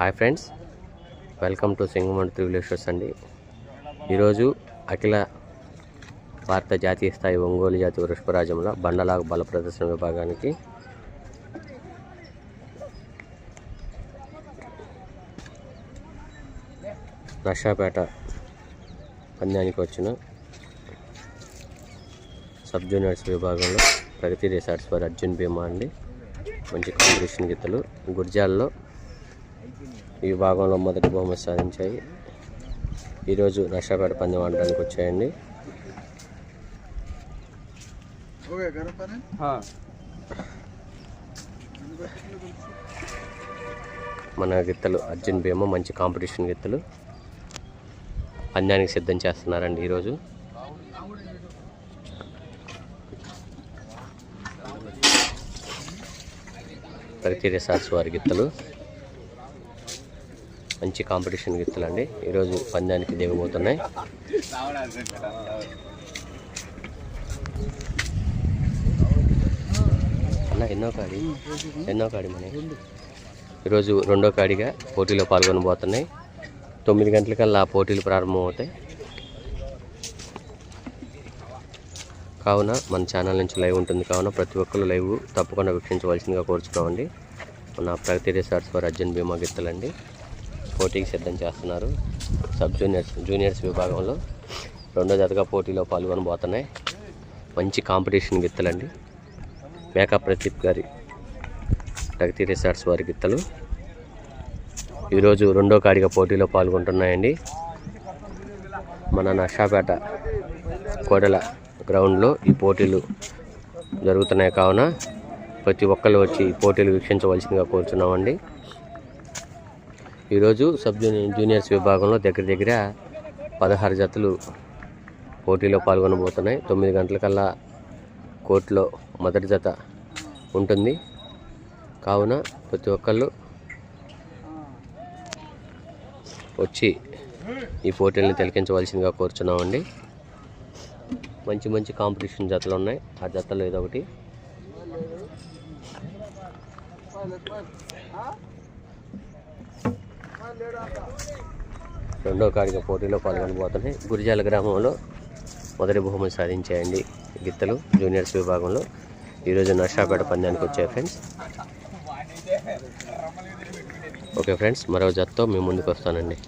Hi friends welcome to సింగమండ్ త్రివిలేశ్వర్స్ అండి. ఈరోజు అఖిల భారత జాతీయ స్థాయి ఒంగోలు జాతి వృషభరాజంలో బండలాగు బల ప్రదర్శన విభాగానికి నర్షాపేట పందానికి వచ్చిన సబ్ జూనియర్స్ విభాగంలో ప్రగతి రిసార్ట్స్ వారి అర్జున్ భీమా అండి. మంచి కాంపిటీషన్ గీతలు. గుర్జాల్లో ఈ విభాగంలో మొదటి బహుమతి సాధించాయి. ఈరోజు నష్టాపేట పందెం ఆడడానికి వచ్చాయండి. మన గిత్తలు అర్జున్ భీమ మంచి కాంపిటీషన్ గిత్తలు. పంద్యానికి సిద్ధం చేస్తున్నారండి ఈరోజు. ప్రతి రిసార్ట్స్ వారి గిత్తలు. మంచి కాంపిటీషన్ గిత్తలు అండి. ఈరోజు పందానికి దిగబోతున్నాయి. అన్న ఎన్నో కాడి? ఎన్నో కాడి మన ఈరోజు రెండో కాడిగా పోటీలో పాల్గొనబోతున్నాయి. తొమ్మిది గంటలకల్లా పోటీలు ప్రారంభమవుతాయి. కావున మన ఛానల్ నుంచి లైవ్ ఉంటుంది. కావున ప్రతి ఒక్కరు లైవ్ తప్పకుండా వీక్షించవలసిందిగా కోరుచున్నామండి మన ప్రగతి రిసార్ట్స్ ఫర్ అర్జున్ భీమా గిత్తలండి పోటీకి సిద్ధం చేస్తున్నారు. సబ్ జూనియర్స్ జూనియర్స్ విభాగంలో రెండో జతగా పోటీలో పాల్గొనబోతున్నాయి. మంచి కాంపిటీషన్ గిత్తలండి. మేకా ప్రదీప్ గారి ప్రగతి రిసార్ట్స్ వారి గిత్తలు. ఈరోజు రెండో కాడిగా పోటీలో పాల్గొంటున్నాయండి. మన నషాపేట కోడల గ్రౌండ్లో ఈ పోటీలు జరుగుతున్నాయి కావున ప్రతి ఒక్కరు వచ్చి ఈ పోటీలు వీక్షించవలసిందిగా కోరుతున్నామండి ఈరోజు సబ్ జూనియర్స్ విభాగంలో దగ్గర దగ్గర పదహారు జతలు పోటీలో పాల్గొనబోతున్నాయి. తొమ్మిది గంటలకల్లా కోర్టులో మొదటి జత ఉంటుంది. కావున ప్రతి ఒక్కళ్ళు వచ్చి ఈ పోటీలను తిలకించవలసిందిగా కోరుచున్నామండి. మంచి మంచి కాంపిటీషన్ జతలు ఉన్నాయి. ఆ జతలో ఏదో ఒకటి రెండో కాడిక పోటీలో పాల్గొనబోతున్నాయి గురిజాల గ్రామంలో మొదటి బహుమతి సాధించాయండి గిత్తలు జూనియర్స్ విభాగంలో. ఈరోజు నర్షాపేట పందానికి వచ్చాయి ఫ్రెండ్స్. ఓకే ఫ్రెండ్స్ మరో జత్తో మేము ముందుకు వస్తానండి.